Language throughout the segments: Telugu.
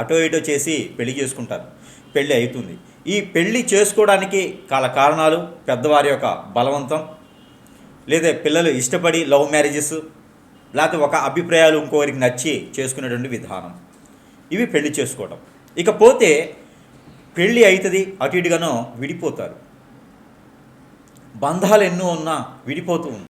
అటో ఇటో చేసి పెళ్ళి చేసుకుంటారు. పెళ్ళి అవుతుంది. ఈ పెళ్ళి చేసుకోవడానికి కాల కారణాలు పెద్దవారి యొక్క బలవంతం లేదా పిల్లలు ఇష్టపడి లవ్ మ్యారేజెస్ లేకపోతే ఒక అభిప్రాయాలు ఇంకోరికి నచ్చి చేసుకునేటువంటి విధానం. ఇవి పెళ్ళి చేసుకోవడం ఇకపోతే పెళ్ళి అవుతుంది అటు ఇటుగానో విడిపోతారు. బంధాలు ఎన్నో ఉన్నా విడిపోతూ ఉంది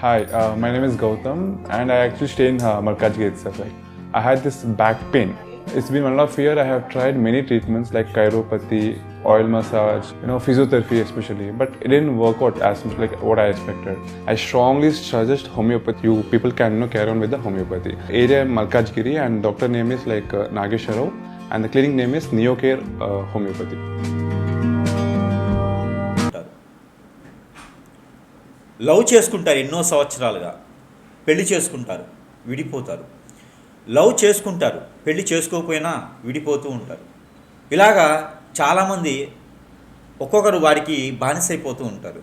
hi my name is Gautam and I actually stay in Markaz gate sir like Like, I had this back pain. It's been one and a half year. I have tried many treatments like chiropathy, oil massage, you know, physiotherapy especially, but it didn't work out as much like what I expected. I strongly suggest homeopathy. You people can you know, carry on with the homeopathy. Area Malkajgiri, and doctor name is like uh, Nagesh Rao, and the clinic name is Neocare uh, Homeopathy. ఉంటారు లవ్ చేసుకుంటారు ఎన్నో సంవత్సరాలుగా పెళ్లి చేసుకుంటారు విడిపోతారు లవ్ చేసుకుంటారు పెళ్ళి చేసుకోకపోయినా విడిపోతూ ఉంటారు. ఇలాగా చాలామంది ఒక్కొక్కరు వారికి బానిసైపోతూ ఉంటారు.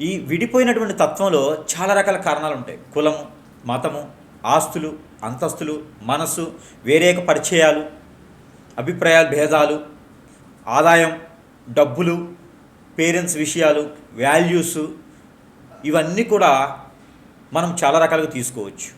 ఈ విడిపోయినటువంటి తత్వంలో చాలా రకాల కారణాలు ఉంటాయి. కులము మతము ఆస్తులు అంతస్తులు మనస్సు వేరేక పరిచయాలు అభిప్రాయాల భేదాలు ఆదాయం డబ్బులు పేరెంట్స్ విషయాలు వాల్యూస్ ఇవన్నీ కూడా మనం చాలా రకాలుగా తీసుకోవచ్చు.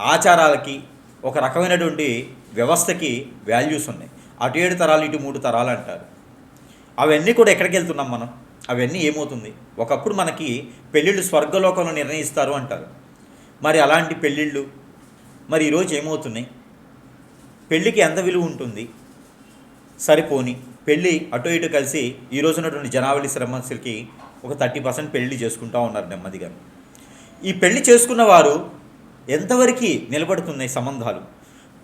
ఆచారాలకి ఒక రకమైనటువంటి వ్యవస్థకి వాల్యూస్ ఉన్నాయి. అటు ఏడు తరాలు ఇటు మూడు తరాలు అంటారు. అవన్నీ కూడా ఎక్కడికి వెళ్తున్నాం మనం? అవన్నీ ఏమవుతుంది? ఒకప్పుడు మనకి పెళ్ళిళ్ళు స్వర్గలోకంలో నిర్ణయిస్తారు అంటారు. మరి అలాంటి పెళ్ళిళ్ళు మరి ఈరోజు ఏమవుతున్నాయి? పెళ్ళికి ఎంత విలువ ఉంటుంది? సరిపోని పెళ్ళి అటు ఇటు కలిసి ఈ రోజు ఉన్నటువంటి జనావళి శ్రమస్సులకి ఒక థర్టీ పర్సెంట్ పెళ్ళి చేసుకుంటూ ఉన్నారు నెమ్మదిగా. ఈ పెళ్ళి చేసుకున్న వారు ఎంతవరకు నిలబడుతున్నాయి సంబంధాలు?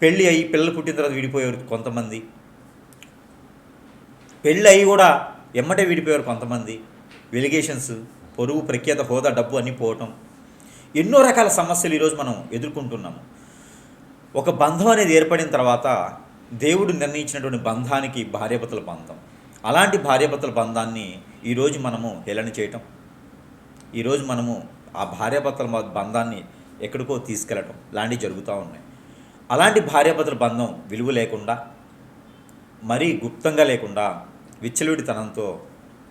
పెళ్ళి అయ్యి పిల్లలు పుట్టిన తర్వాత విడిపోయేవారు కొంతమంది. పెళ్ళి అయ్యి కూడా ఎమ్మటే విడిపోయారు కొంతమంది. వెలిగేషన్స్ పొరుగు ప్రఖ్యాత హోదా డబ్బు అన్నీ పోవటం. ఎన్నో రకాల సమస్యలు ఈరోజు మనం ఎదుర్కొంటున్నాము. ఒక బంధం అనేది ఏర్పడిన తర్వాత దేవుడు నిర్ణయించినటువంటి బంధానికి భార్యాభర్తల బంధం. అలాంటి భార్యాభర్తల బంధాన్ని ఈరోజు మనము హేళన చేయటం. ఈరోజు మనము ఆ భార్యాభర్తల బంధాన్ని ఎక్కడికో తీసుకెళ్ళడం లాంటివి జరుగుతూ ఉన్నాయి. అలాంటి భార్యాభర్తల బంధం విలువ లేకుండా మరీ గుప్తంగా లేకుండా విచ్చలవిడితనంతో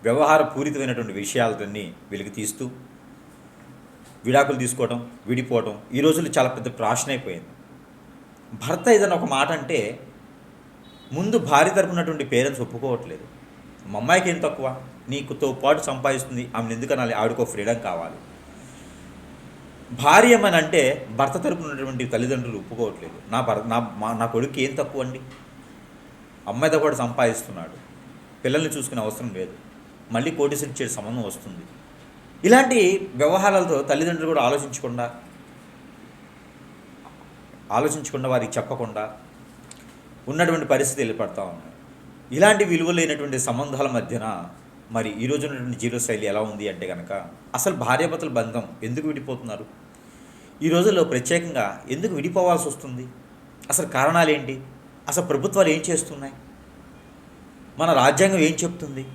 వ్యవహార పూరితమైనటువంటి విషయాలన్నీ వెలికి తీస్తూ విడాకులు తీసుకోవడం విడిపోవడం ఈ రోజుల్లో చాలా పెద్ద ప్రాషన్ అయిపోయింది. భర్త ఏదైనా ఒక మాట అంటే ముందు భార్య తరపునటువంటి పేరెంట్స్ ఒప్పుకోవట్లేదు. మా అమ్మాయికి ఏం తక్కువ? నీకుతో పాటు సంపాదిస్తుంది. ఆమెను ఎందుకనాలి? ఆవిడకో ఫ్రీడమ్ కావాలి. భార్యమని అంటే భర్త తరపున ఉన్నటువంటి తల్లిదండ్రులు ఒప్పుకోవట్లేదు. నా భర్త నా మా నా కొడుకు ఏం తక్కువ అండి? అమ్మాయితో కూడా సంపాదిస్తున్నాడు. పిల్లల్ని చూసుకునే అవసరం లేదు. మళ్ళీ కోటీసులు ఇచ్చే సంబంధం వస్తుంది. ఇలాంటి వ్యవహారాలతో తల్లిదండ్రులు కూడా ఆలోచించకుండా ఆలోచించకుండా వారికి చెప్పకుండా ఉన్నటువంటి పరిస్థితి వెళ్ళిపడతా ఉన్నాయి. ఇలాంటి విలువ లేనటువంటి సంబంధాల మధ్యన మరి ఈ రోజు ఉన్నటువంటి శైలి ఎలా ఉంది అంటే కనుక అసలు భార్యాభర్తల బంధం ఎందుకు విడిపోతున్నారు? ఈ రోజుల్లో ప్రత్యేకంగా ఎందుకు విడిపోవాల్సి వస్తుంది? అసలు కారణాలు ఏంటి? అసలు ప్రభుత్వాలు ఏం చేస్తున్నాయి? మన రాజ్యాంగం ఏం చెప్తుంది?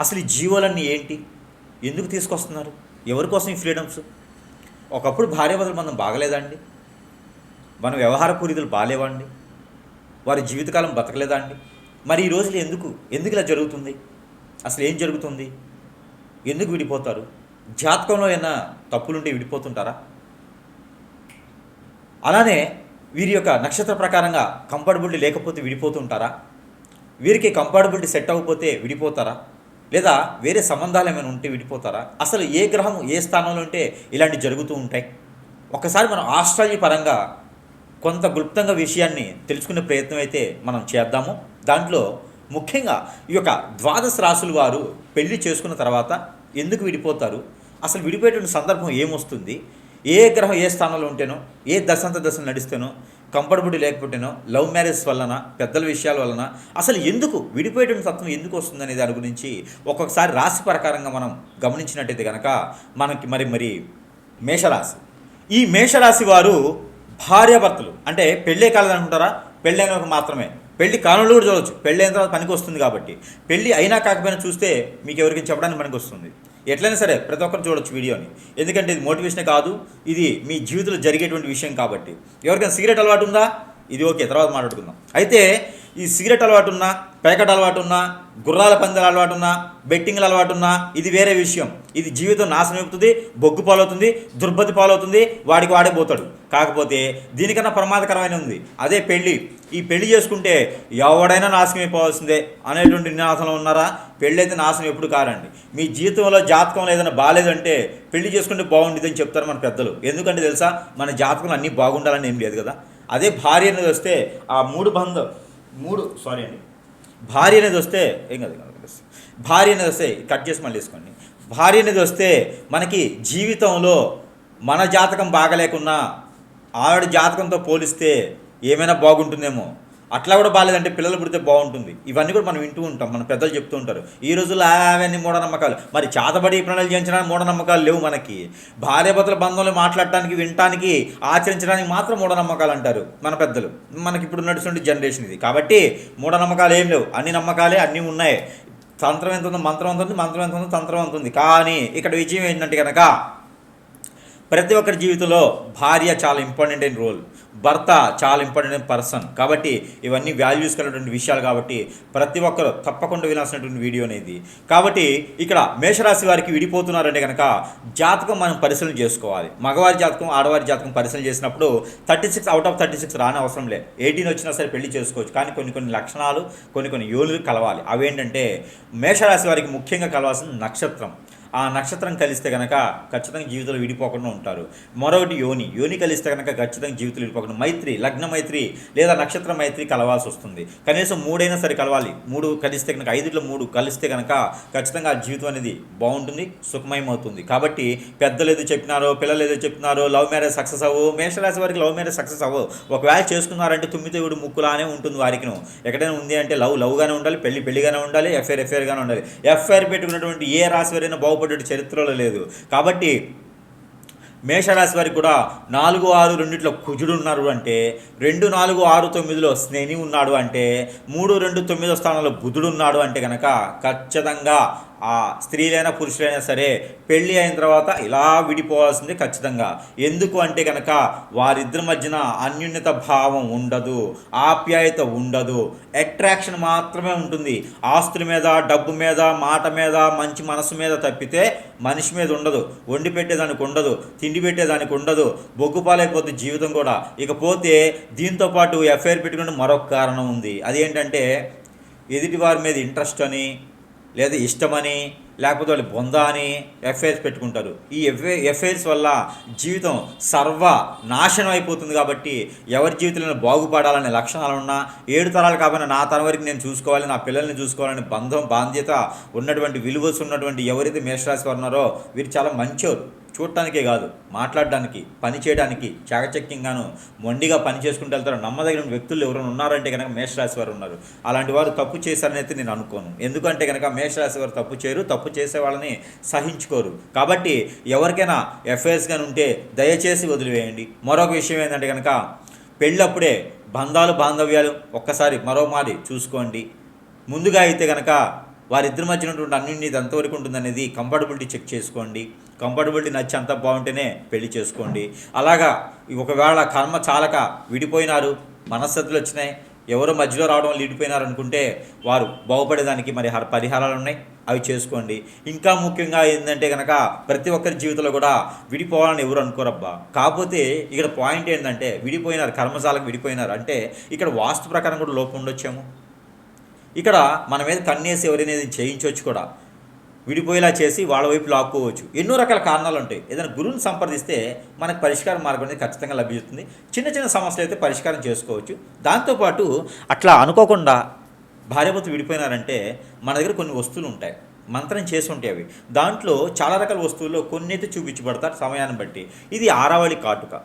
అసలు ఈ జీవోలన్నీ ఏంటి? ఎందుకు తీసుకొస్తున్నారు? ఎవరి కోసం ఈ ఫ్రీడమ్స్? ఒకప్పుడు భార్యాభర్తల బంధం బాగలేదండి మన వ్యవహార పూరితులు బాగాలేవండి వారి జీవితకాలం బతకలేదా అండి? మరి ఈ రోజులు ఎందుకు? ఎందుకు ఇలా జరుగుతుంది? అసలు ఏం జరుగుతుంది? ఎందుకు విడిపోతారు? జాతకంలో ఏమైనా తప్పులుంటే విడిపోతుంటారా? అలానే వీరి యొక్క నక్షత్ర ప్రకారంగా కంఫర్టబిలిటీ లేకపోతే విడిపోతుంటారా? వీరికి కంఫర్టబిలిటీ సెట్ అవ్వకపోతే విడిపోతారా? లేదా వేరే సంబంధాలు ఏమైనా ఉంటే విడిపోతారా? అసలు ఏ గ్రహం ఏ స్థానంలో ఉంటే ఇలాంటివి జరుగుతూ ఉంటాయి? ఒకసారి మనం ఆస్ట్రాలజీ పరంగా కొంత గుప్తంగా విషయాన్ని తెలుసుకునే ప్రయత్నం అయితే మనం చేద్దాము. దాంట్లో ముఖ్యంగా ఈ యొక్క ద్వాదశ రాసుల వారు పెళ్ళి చేసుకున్న తర్వాత ఎందుకు విడిపోతారు? అసలు విడిపోయేటువంటి సందర్భం ఏమొస్తుంది? ఏ గ్రహం ఏ స్థానంలో ఉంటేనో ఏ దశంత దశలు నడిస్తేనో కంఫర్టబుల్ లేకపోతేనో లవ్ మ్యారేజ్ వలన పెద్దల విషయాల వలన అసలు ఎందుకు విడిపోయేటువంటి తత్వం ఎందుకు వస్తుంది అనే దాని గురించి ఒక్కొక్కసారి రాశి ప్రకారంగా మనం గమనించినట్టయితే కనుక మనకి మరి మరి మేషరాశి. ఈ మేషరాశి వారు భార్యాభర్తలు అంటే పెళ్ళే కాలేదనుకుంటారా? పెళ్ళైన మాత్రమే. పెళ్ళి కాలంలో కూడా చూడవచ్చు పెళ్ళి అయిన తర్వాత పనికి వస్తుంది కాబట్టి. పెళ్ళి అయినా కాకపోయినా చూస్తే మీకు ఎవరికి చెప్పడానికి పనికి వస్తుంది. ఎట్లయినా సరే ప్రతి ఒక్కరు చూడొచ్చు వీడియోని. ఎందుకంటే ఇది మోటివేషన్ కాదు ఇది మీ జీవితంలో జరిగేటువంటి విషయం కాబట్టి. ఎవరికైనా సిగరెట్ అలవాటు ఉందా? ఇది ఓకే తర్వాత మాట్లాడుకుందాం. అయితే ఈ సిగరెట్ అలవాటు ఉన్నా పేకట్ అలవాటు ఉన్నా గుర్రాల పందెల అలవాటు ఉన్నా బెట్టింగ్ల అలవాటు ఉన్నా ఇది వేరే విషయం. ఇది జీవితం నాశనం అవుతుంది బొగ్గు పాలవుతుంది దుర్బతి పాలవుతుంది వాడికి వాడే పోతాడు. కాకపోతే దీనికన్నా ప్రమాదకరమైన ఉంది. అదే పెళ్ళి ఈ పెళ్ళి చేసుకుంటే ఎవడైనా నాశనం అయిపోవాల్సిందే అనేటువంటి నినాశంలో ఉన్నారా? పెళ్ళి అయితే నాశనం ఎప్పుడు కారండి. మీ జీవితంలో జాతకంలో ఏదైనా బాగాలేదంటే పెళ్ళి చేసుకుంటే బాగుండేదని చెప్తారు మన పెద్దలు. ఎందుకంటే తెలుసా మన జాతకంలో అన్నీ బాగుండాలని ఏం లేదు కదా. అదే భార్య అనేది వస్తే ఆ మూడు బంధం. మూడు సారీ అండి. భార్య అనేది వస్తే ఏం కాదు భార్య అనేది వస్తే కట్ చేసి మళ్ళీ వేసుకోండి. భార్య అనేది వస్తే మనకి జీవితంలో మన జాతకం బాగలేకున్నా ఆవిడ జాతకంతో పోలిస్తే ఏమైనా బాగుంటుందేమో అట్లా కూడా బాగాలేదంటే పిల్లలు పుడితే బాగుంటుంది. ఇవన్నీ కూడా మనం వింటూ ఉంటాం మన పెద్దలు చెప్తూ ఉంటారు. ఈ రోజుల్లో అవన్నీ మూఢనమ్మకాలు. మరి చాతబడి ప్రణాళిక చేయించడానికి మూఢనమ్మకాలు లేవు మనకి. భార్యాభర్తల బంధంలో మాట్లాడటానికి వినటానికి ఆచరించడానికి మాత్రం మూఢనమ్మకాలు అంటారు మన పెద్దలు. మనకి ఇప్పుడు నడుస్తున్న జనరేషన్ ఇది. కాబట్టి మూఢనమ్మకాలు ఏం లేవు. అన్ని నమ్మకాలే అన్నీ ఉన్నాయి. తంత్రం ఎంత ఉందో మంత్రం ఎంత ఉంది? మంత్రం ఎంత ఉందో తంత్రం ఎంత ఉంది? కానీ ఇక్కడ విజయం ఏంటంటే కనుక ప్రతి ఒక్కరి జీవితంలో భార్య చాలా ఇంపార్టెంట్ అయిన రోల్. భర్త చాలా ఇంపార్టెంట్ అయిన పర్సన్. కాబట్టి ఇవన్నీ వాల్యూస్ కలిగినటువంటి విషయాలు కాబట్టి ప్రతి ఒక్కరు తప్పకుండా వినాల్సినటువంటి వీడియో అనేది. కాబట్టి ఇక్కడ మేషరాశి వారికి విడిపోతున్నారంటే కనుక జాతకం మనం పరిశీలన చేసుకోవాలి. మగవారి జాతకం ఆడవారి జాతకం పరిశీలన చేసినప్పుడు thirty six out of thirty six రాని అవసరం లే ఎయిటీన్ వచ్చినా సరే పెళ్ళి చేసుకోవచ్చు. కానీ కొన్ని కొన్ని లక్షణాలు కొన్ని కొన్ని యోనులు కలవాలి. అవేంటంటే మేషరాశి వారికి ముఖ్యంగా కలవాల్సిన నక్షత్రం. ఆ నక్షత్రం కలిస్తే కనుక ఖచ్చితంగా జీవితంలో విడిపోకుండా ఉంటారు. మరొకటి యోని. యోని కలిస్తే కనుక ఖచ్చితంగా జీవితంలో విడిపోకుండా మైత్రి లగ్న మైత్రి లేదా నక్షత్ర మైత్రి కలవాల్సి వస్తుంది. కనీసం మూడైనా సరే కలవాలి. మూడు కలిస్తే కనుక ఐదులో మూడు కలిస్తే కనుక ఖచ్చితంగా ఆ జీవితం అనేది బాగుంటుంది సుఖమయం అవుతుంది కాబట్టి పెద్దలు ఏదో చెప్పినారో పిల్లలు ఏదో చెప్తున్నారో లవ్ మ్యారేజ్ సక్సెస్ అవ్వు మేషరాశి వారికి లవ్ మ్యారేజ్ సక్సెస్ అవ్వు ఒకవేళ చేసుకున్నారంటే తుమ్మితేవుడు ముక్కులానే ఉంటుంది వారికి ఎక్కడైనా ఉంది అంటే లవ్ లవ్గానే ఉండాలి పెళ్ళి పెళ్ళిగానే ఉండాలి ఎఫ్ఐఆర్ ఎఫ్ఐఆర్గానే ఉండాలి. ఎఫ్ఐఆర్ పెట్టుకున్నటువంటి ఏ రాశి వారైనా బాగుపడే చరిత్రలో లేదు. కాబట్టి మేషరాశి వారికి కూడా నాలుగు ఆరు రెండిట్లో కుజుడు ఉన్నారు అంటే రెండు నాలుగు ఆరు తొమ్మిదిలో స్నేహి ఉన్నాడు అంటే మూడు రెండు తొమ్మిదో స్థానంలో బుధుడు ఉన్నాడు అంటే కనుక ఖచ్చితంగా ఆ స్త్రీలైనా పురుషులైనా సరే పెళ్ళి అయిన తర్వాత ఇలా విడిపోవాల్సింది ఖచ్చితంగా. ఎందుకు అంటే కనుక వారిద్దరి మధ్యన అన్యోన్యత భావం ఉండదు ఆప్యాయత ఉండదు అట్రాక్షన్ మాత్రమే ఉంటుంది. ఆస్తుల మీద డబ్బు మీద మాట మీద మంచి మనసు మీద తప్పితే మనిషి మీద ఉండదు వండి పెట్టేదానికి ఉండదు తిండి పెట్టేదానికి ఉండదు బొగ్గు పాలైపోతుంది జీవితం కూడా. ఇకపోతే దీంతో పాటు ఎఫ్ఐఆర్ పెట్టుకునే మరొక కారణం ఉంది. అదేంటంటే ఎదుటి వారి మీద ఇంట్రెస్ట్ అని లేదా ఇష్టమని లేకపోతే వాళ్ళు బొంద అని ఎఫ్ఐఆర్స్ పెట్టుకుంటారు. ఈ ఎఫ్ఐ ఎఫ్ఐఆర్స్ వల్ల జీవితం సర్వ నాశనం అయిపోతుంది కాబట్టి ఎవరి జీవితంలో బాగుపడాలనే లక్షణాలు ఉన్నా ఏడు తరాలు కాబట్టి నా తరం వరకు నేను చూసుకోవాలి నా పిల్లల్ని చూసుకోవాలని బంధం బాధ్యత ఉన్నటువంటి విలువస్ ఉన్నటువంటి ఎవరైతే మేషరాశి వారు ఉన్నారో వీరు చాలా మంచివారు చూడటానికే కాదు మాట్లాడడానికి పని చేయడానికి చాకచక్యంగాను మొండిగా పని చేసుకుంటూ వెళ్తారు. నమ్మదగిన వ్యక్తులు ఎవరైనా ఉన్నారంటే కనుక మేషరాశి వారు ఉన్నారు. అలాంటి వారు తప్పు చేశారని అయితే నేను అనుకోను. ఎందుకంటే కనుక మేషరాశి వారు తప్పు చేయరు తప్పు చేసే వాళ్ళని సహించుకోరు. కాబట్టి ఎవరికైనా ఎఫ్ఐఆర్స్ కానీ ఉంటే దయచేసి వదిలివేయండి. మరొక విషయం ఏంటంటే కనుక పెళ్ళప్పుడే బంధాలు బాంధవ్యాలు ఒక్కసారి మరోమారి చూసుకోండి. ముందుగా అయితే కనుక వారిద్దరి మధ్య ఉన్నటువంటి అన్నింటి ఇది ఎంతవరకు ఉంటుందనేది కంఫర్టబిలిటీ చెక్ చేసుకోండి. కంఫర్టబిలిటీ నచ్చి అంత బాగుంటేనే పెళ్ళి చేసుకోండి. అలాగా ఒకవేళ కర్మ చాలక విడిపోయినారు మనస్థితులు వచ్చినాయి ఎవరు మధ్యలో రావడం వల్ల అనుకుంటే వారు బాగుపడేదానికి మరి పరిహారాలు ఉన్నాయి. అవి చేసుకోండి. ఇంకా ముఖ్యంగా ఏంటంటే కనుక ప్రతి ఒక్కరి జీవితంలో కూడా విడిపోవాలని ఎవరు అనుకోరబ్బా. కాకపోతే ఇక్కడ పాయింట్ ఏంటంటే విడిపోయినారు కర్మశాలకు విడిపోయినారు అంటే ఇక్కడ వాస్తు ప్రకారం కూడా లోపం ఉండొచ్చేమో. ఇక్కడ మన మీద కన్నేసి ఎవరైనా చేయించవచ్చు కూడా. విడిపోయేలా చేసి వాళ్ళ వైపు లాక్కోవచ్చు. ఎన్నో రకాల కారణాలు ఉంటాయి. ఏదైనా గురువుని సంప్రదిస్తే మనకు పరిష్కార మార్గం అనేది ఖచ్చితంగా లభిస్తుంది. చిన్న చిన్న సమస్యలు అయితే పరిష్కారం చేసుకోవచ్చు. దాంతోపాటు అట్లా అనుకోకుండా భార్యభర్త విడిపోయినారంటే మన దగ్గర కొన్ని వస్తువులు ఉంటాయి. మంత్రం చేసి ఉంటాయి అవి. దాంట్లో చాలా రకాల వస్తువుల్లో కొన్ని అయితే చూపించబడతారు సమయాన్ని బట్టి. ఇది ఆరావళి కాటుక.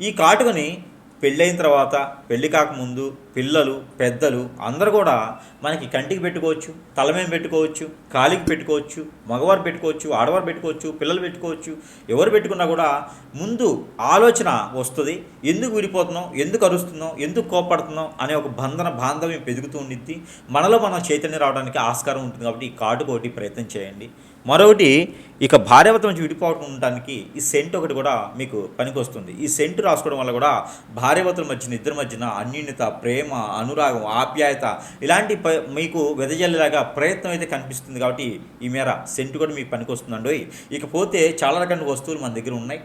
ఈ కాటుకని పెళ్ళైన తర్వాత పెళ్ళి కాకముందు పిల్లలు పెద్దలు అందరూ కూడా మనకి కంటికి పెట్టుకోవచ్చు తల మీద పెట్టుకోవచ్చు కాలికి పెట్టుకోవచ్చు మగవారు పెట్టుకోవచ్చు ఆడవారు పెట్టుకోవచ్చు పిల్లలు పెట్టుకోవచ్చు ఎవరు పెట్టుకున్నా కూడా ముందు ఆలోచన వస్తుంది. ఎందుకు విడిపోతున్నాం? ఎందుకు అరుస్తున్నాం? ఎందుకు కోపడుతున్నాం అనే ఒక బంధన బాంధవ్యం పెరుగుతూ ఉండిద్ది. మనలో మనం చైతన్యం రావడానికి ఆస్కారం ఉంటుంది కాబట్టి ఈ కాటుకోటి ప్రయత్నం చేయండి. మరొకటి ఇక భార్యాభర్త నుంచి విడిపోవడానికి ఈ సెంట్ ఒకటి కూడా మీకు పనికొస్తుంది. ఈ సెంట్ రాసుకోవడం వల్ల కూడా భార్యాభర్తల మధ్యన ఇద్దరి మధ్యన అన్యూన్యత ప్రేమ అనురాగం ఆప్యాయత ఇలాంటి ప- మీకు వెదజల్లేలాగా ప్రయత్నం అయితే కనిపిస్తుంది కాబట్టి ఈ మేర సెంట్ కూడా మీకు పనికొస్తుందండి. ఇకపోతే చాలా రకాల వస్తువులు మన దగ్గర ఉన్నాయి.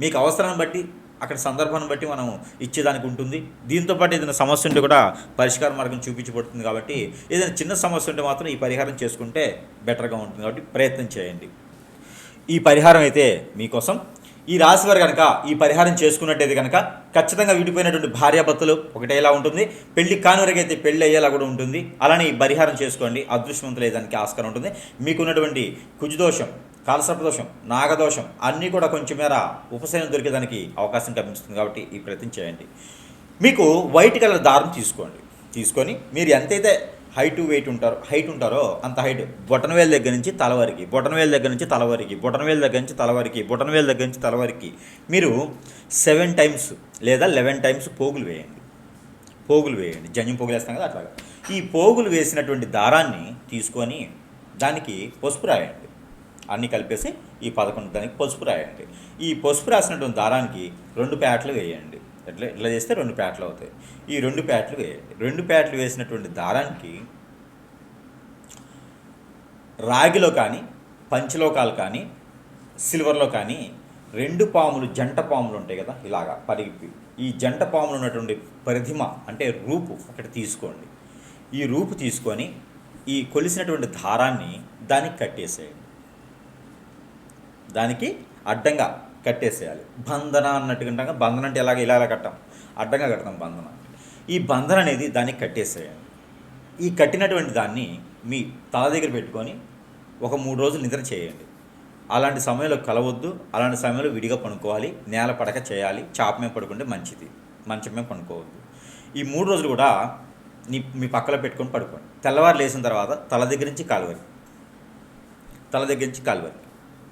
మీకు అవసరాన్ని బట్టి అక్కడ సందర్భాన్ని బట్టి మనం ఇచ్చేదానికి ఉంటుంది. దీంతో పాటు ఏదైనా సమస్య ఉంటే కూడా పరిష్కార మార్గం చూపించబడుతుంది కాబట్టి ఏదైనా చిన్న సమస్య ఉంటే మాత్రం ఈ పరిహారం చేసుకుంటే బెటర్గా ఉంటుంది కాబట్టి ప్రయత్నం చేయండి. ఈ పరిహారం అయితే మీకోసం. ఈ రాశి వారు కనుక ఈ పరిహారం చేసుకున్నట్టయితే కనుక ఖచ్చితంగా విడిపోయినటువంటి భార్యాభర్తలు ఒకటేలా ఉంటుంది. పెళ్ళి కాని అయితే పెళ్ళి అయ్యేలా కూడా ఉంటుంది. అలానే ఈ పరిహారం చేసుకోండి. అదృష్టవంతులు అయ్యేదానికి ఆస్కారం ఉంటుంది. మీకున్నటువంటి కుజుదోషం కాలసర్పదోషం నాగదోషం అన్నీ కూడా కొంచెం మేర ఉపశమనం దొరికేదానికి అవకాశం కనిపిస్తుంది కాబట్టి ఈ ప్రయత్నం చేయండి. మీకు వైట్ కలర్ దారం తీసుకోండి. తీసుకొని మీరు ఎంతైతే హైట్ వెయిట్ ఉంటారో హైట్ ఉంటారో అంత హైట్ బొటనవేలు దగ్గర నుంచి తల వరకు బొటనవేలు దగ్గర నుంచి తల వరకు బొటనవేలు దగ్గర నుంచి తల వరకు బొటనవేలు దగ్గర నుంచి తల వరకు మీరు సెవెన్ టైమ్స్ లేదా లెవెన్ టైమ్స్ పోగులు వేయండి. పోగులు వేయండి. జన్యం పోగులు వేస్తాం కదా అట్లాగా. ఈ పోగులు వేసినటువంటి దారాన్ని తీసుకొని దానికి పసుపు రాయండి. అన్నీ కలిపేసి ఈ పదకొండు దానికి పసుపు రాయండి. ఈ పసుపు రాసినటువంటి దారానికి రెండు ప్యాట్లు వేయండి. ఎట్లా ఇట్లా చేస్తే రెండు ప్యాట్లు అవుతాయి. ఈ రెండు ప్యాట్లు వేయండి. రెండు ప్యాట్లు వేసినటువంటి దారానికి రాగిలో కానీ పంచలోకాలు కానీ సిల్వర్లో కానీ రెండు పాములు జంట పాములు ఉంటాయి కదా ఇలాగా పరిగి ఈ జంట పాములు ఉన్నటువంటి ప్రతిమ అంటే రూపు అక్కడ తీసుకోండి. ఈ రూపు తీసుకొని ఈ కొలిసినటువంటి దారాన్ని దానికి కట్టేసేయండి. దానికి అడ్డంగా కట్టేసేయాలి. బంధన అన్నట్టుగా బంధన అంటే ఎలాగ ఇలా ఇలా కట్టాం. అడ్డంగా కడతాం బంధన. ఈ బంధన అనేది దానికి కట్టేసేయాలి. ఈ కట్టినటువంటి దాన్ని మీ తల దగ్గర పెట్టుకొని ఒక మూడు రోజులు నిద్ర చేయండి. అలాంటి సమయంలో కలవద్దు అలాంటి సమయంలో విడిగా పడుకోవాలి నేల పడక చేయాలి చాప మీద పడుకుంటే మంచిది మంచం మీద పడుకోవద్దు ఈ మూడు రోజులు కూడా నీ మీ పక్కలో పెట్టుకొని పడుకోండి. తెల్లవారు లేచిన తర్వాత తల దగ్గర నుంచి కాలువరి తల దగ్గర నుంచి కాలువరి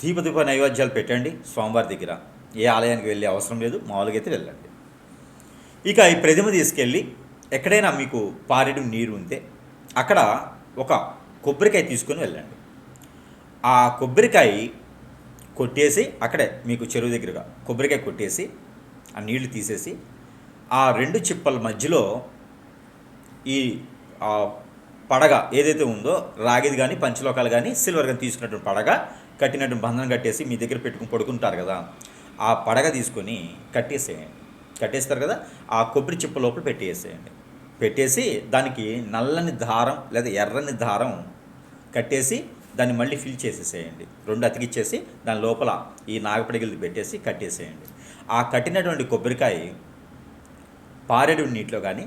దీపదీప నైవేద్యాలు పెట్టండి స్వామివారి దగ్గర. ఏ ఆలయానికి వెళ్ళే అవసరం లేదు మామూలుగా అయితే వెళ్ళండి. ఇక ఈ ప్రతిమ తీసుకెళ్ళి ఎక్కడైనా మీకు పారెడు నీరు ఉంటే అక్కడ ఒక కొబ్బరికాయ తీసుకొని వెళ్ళండి. ఆ కొబ్బరికాయ కొట్టేసి అక్కడే మీకు చెరువు దగ్గరగా కొబ్బరికాయ కొట్టేసి ఆ నీళ్ళు తీసేసి ఆ రెండు చిప్పల మధ్యలో ఈ పడగ ఏదైతే ఉందో రాగిది కానీ పంచలోకాలు కానీ సిల్వర్ కానీ తీసుకున్నటువంటి పడగ కట్టినటువంటి బంధనం కట్టేసి మీ దగ్గర పెట్టుకుని పడుకుంటారు కదా ఆ పడగ తీసుకొని కట్టేసేయండి. కట్టేస్తారు కదా ఆ కొబ్బరి చిప్ప లోపల పెట్టేసేయండి. పెట్టేసి దానికి నల్లని దారం లేదా ఎర్రని దారం కట్టేసి దాన్ని మళ్ళీ ఫిల్ చేసేసేయండి. రెండు అతికిచ్చేసి దాని లోపల ఈ నాగపడిగిలు పెట్టేసి కట్టేసేయండి. ఆ కట్టినటువంటి కొబ్బరికాయ పారేడు నీటిలో కానీ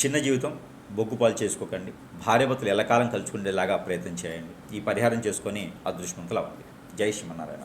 చిన్న జీవితం బొగ్గుపాలు చేసుకోకండి. భార్యాభర్తలు ఎల్లకాలం కలుసుకునేలాగా ప్రయత్నం చేయండి. ఈ పరిహారం చేసుకొని అదృష్టవంతులు అవ్వండి. జై శ్రీమన్నారాయణ.